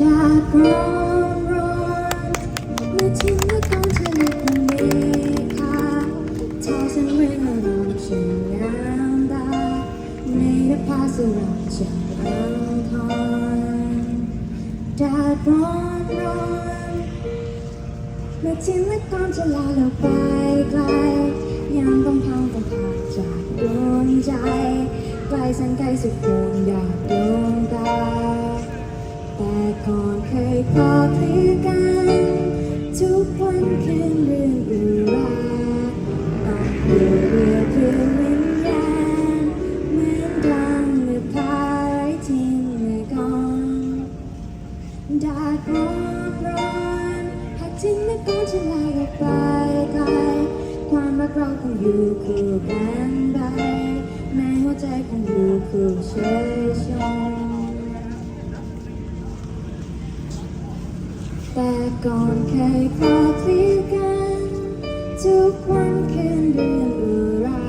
จากร้อนร้อนเมื่อทิ้งเมื่อองเธอในคงเมฆาทอสันเรื่องอามณ์ฉันน้าใาสุรัจาร้อนร้อนจากร้อนร้อนเมื่อทิ้งเมื่อองเธอลาเราไปไกลยังต้องพังต้องพาจากดวงใจไกลแสนไกลสุดดวงอยาก ก่อนเคยพอคลือกันทุกวันคืนเรื่องอุราต้องเบื่อเรือคือวิญญาณเหมือนดังเมื่อพาไรทิ้งเมื่อก่อนดาดร้อนร้อนหากทิ้งเมื่อก่อนจะลาเราไปไกลความรักเราคงอยู่คู่กันไปแม้หัวใจคงอยู่คู่เฉย แต่ก่อนเคยคลาดเคือกัน ทุกวันคืนเดือนอุรา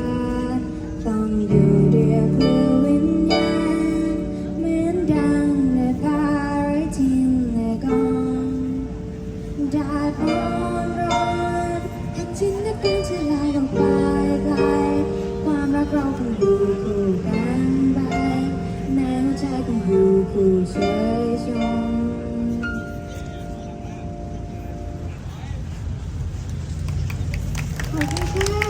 ต้องอยู่เดียวเพื่อวิญญาณเหมือนดังในภาไรทิ้งในกองดาดร้อนร้อนแห่งจินนักเกินที่ลายลงไปไกลความรักเราคงอยู่คู่กันไปแม้หัวใจคงอยู่คู่ฉัน 小心心